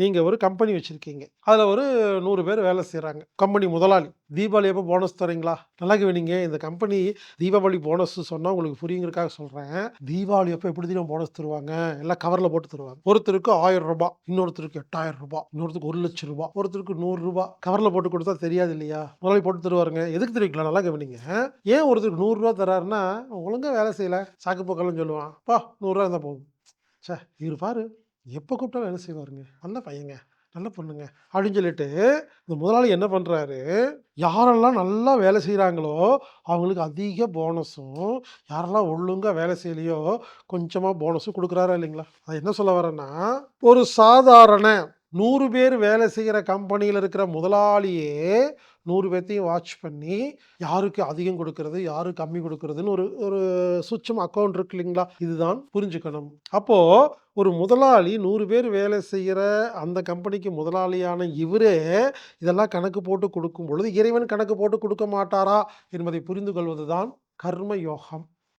நீங்கள் ஒரு கம்பெனி வச்சுருக்கீங்க. அதில் ஒரு நூறு பேர் வேலை செய்கிறாங்க கம்பெனி முதலாளி. தீபாவளி எப்போ போனஸ் தரீங்களா? நல்லா கவனிங்க இந்த கம்பெனி தீபாவளி போனஸ் சொன்னால் உங்களுக்கு புரியுங்கிறக்காக சொல்கிறேன் தீபாவளி அப்போ எப்படி தெரியும் போனஸ் தருவாங்க? எல்லாம் கவரில் போட்டு தருவாங்க. ஒருத்தருக்கு ஆயிரம் ரூபாய் இன்னொருத்தருக்கு எட்டாயிரம் ரூபாய் இன்னொருத்தருக்கு ஒரு லட்சம் ரூபாய் ஒருத்தருக்கு நூறு ரூபாய் கவரில் போட்டு கொடுத்தா தெரியாது இல்லையா? முதலாளி போட்டு தருவாருங்க. எதுக்கு தெரிவிக்கலாம் நல்லா கவனிங்க. ஏன் ஒருத்தருக்கு நூறுரூவா தராருன்னா ஒழுங்காக வேலை செய்யலை. சாக்கு போக்கலன்னு சொல்லுவான். பா நூறுரூவா இருந்தால் போதும். ச்சே இவர் பாரு. எப்போ கூப்பிட்டா வேலை செய்வாருங்க. நல்ல பையங்க நல்ல பொண்ணுங்க அப்படின்னு சொல்லிட்டு இந்த முதலாளி என்ன பண்ணுறாரு யாரெல்லாம் நல்லா வேலை செய்கிறாங்களோ அவங்களுக்கு அதிக போனஸும் யாரெல்லாம் ஒழுங்காக வேலை செய்யலையோ கொஞ்சமாக போனஸும் கொடுக்குறாரா இல்லைங்களா? அது என்ன சொல்ல வரேன்னா ஒரு சாதாரண நூறு பேர் வேலை செய்கிற கம்பெனியில் இருக்கிற முதலாளியே நூறு பேர்த்தையும் வாட்ச் பண்ணி யாருக்கு அதிகம் கொடுக்கறது யாரு கம்மி கொடுக்கறதுன்னு ஒரு ஒரு சுச்சம் அக்கௌண்ட் இருக்கு இல்லைங்களா? இதுதான் புரிஞ்சுக்கணும். அப்போது ஒரு முதலாளி நூறு பேர் வேலை செய்கிற அந்த கம்பெனிக்கு முதலாளியான இவரே இதெல்லாம் கணக்கு போட்டு கொடுக்கும் பொழுது இறைவன் கணக்கு போட்டு கொடுக்க மாட்டாரா என்பதை புரிந்து கொள்வது தான் கர்ம யோகம்.